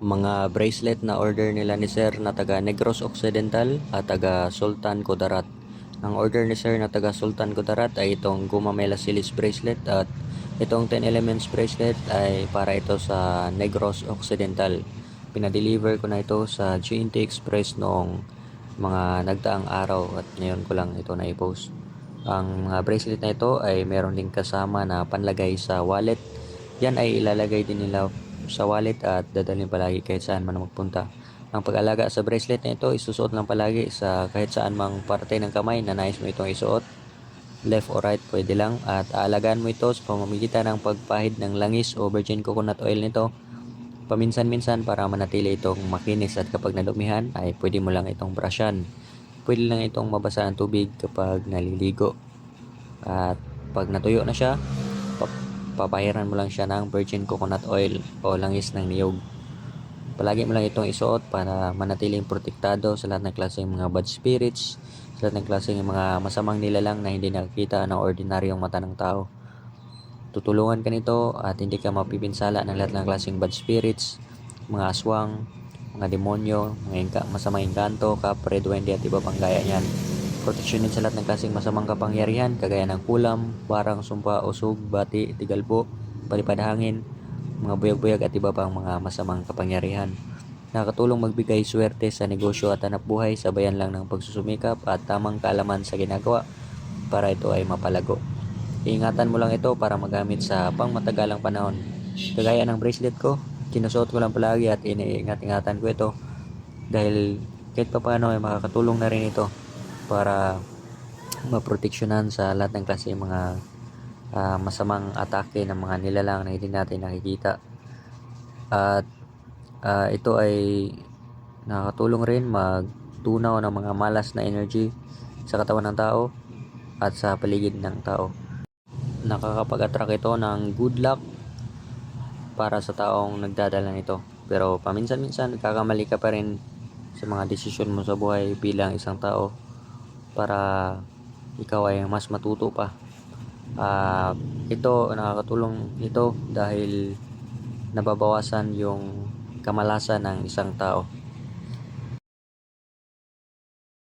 mga bracelet na order nila ni Sir na taga Negros Occidental at taga Sultan Kudarat. Ang order ni Sir na taga Sultan Kudarat ay itong Gumamela Silis bracelet at itong 10 elements bracelet ay para ito sa Negros Occidental. Pinadeliver ko na ito sa GNT Express noong mga nagdaang araw at ngayon ko lang ito na-post. Ang mga bracelet na ito ay meron din kasama na panlagay sa wallet. Yan ay ilalagay din nila sa wallet at dadalhin palagi kahit saan man magpunta. Ang pag-alaga sa bracelet na ito, isusuot lang palagi sa kahit saan mang parte ng kamay na nais mo itong isuot. Left or right, pwede lang. At aalagaan mo ito sa pamamagitan ng pagpahid ng langis o virgin coconut oil nito. Paminsan-minsan para manatili itong makinis at kapag nadumihan ay pwede mo lang itong brushan. Pwede lang itong mabasa ng tubig kapag naliligo. At pag natuyo na siya, papahiran mo lang siya ng virgin coconut oil o langis ng niyog. Palagi mo lang itong isuot para manatiling protektado sa lahat ng klaseng mga bad spirits, sa lahat ng klaseng mga masamang nilalang na hindi nakikita ng ordinaryong mata ng tao. Tutulungan ka nito at hindi ka mapipinsala ng lahat ng klaseng bad spirits, mga aswang, mga demonyo, mga inka, masamang engkanto, kapre, duwende at iba pang gaya niyan. Proteksyon din sa lahat ng klaseng masamang kapangyarihan kagaya ng kulam, barang, sumpa, usog, bati, tigalbo, palipad hangin, mga buyag-buyag at iba pang mga masamang kapangyarihan. Nakatulong magbigay swerte sa negosyo at hanap buhay sabayan lang ng pagsusumikap at tamang kaalaman sa ginagawa para ito ay mapalago. Iingatan mo lang ito para magamit sa pangmatagalang panahon. Kagaya ng bracelet ko, kinusuot ko lang palagi at iniingat-ingatan ko ito dahil kahit pa paano ay makakatulong na rin ito para maproteksyonan sa lahat ng klase mga ah, masamang atake ng mga nilalang na hindi natin nakikita. At ah, ito ay nakakatulong rin magtunaw ng mga malas na energy sa katawan ng tao at sa paligid ng tao. Nakakapag-attract ito ng good luck para sa taong nagdadala nito. Pero paminsan-minsan nagkakamali ka pa rin sa mga desisyon mo sa buhay bilang isang tao para ikaw ay mas matuto pa. Ah, ito nakakatulong ito dahil nababawasan yung kamalasan ng isang tao.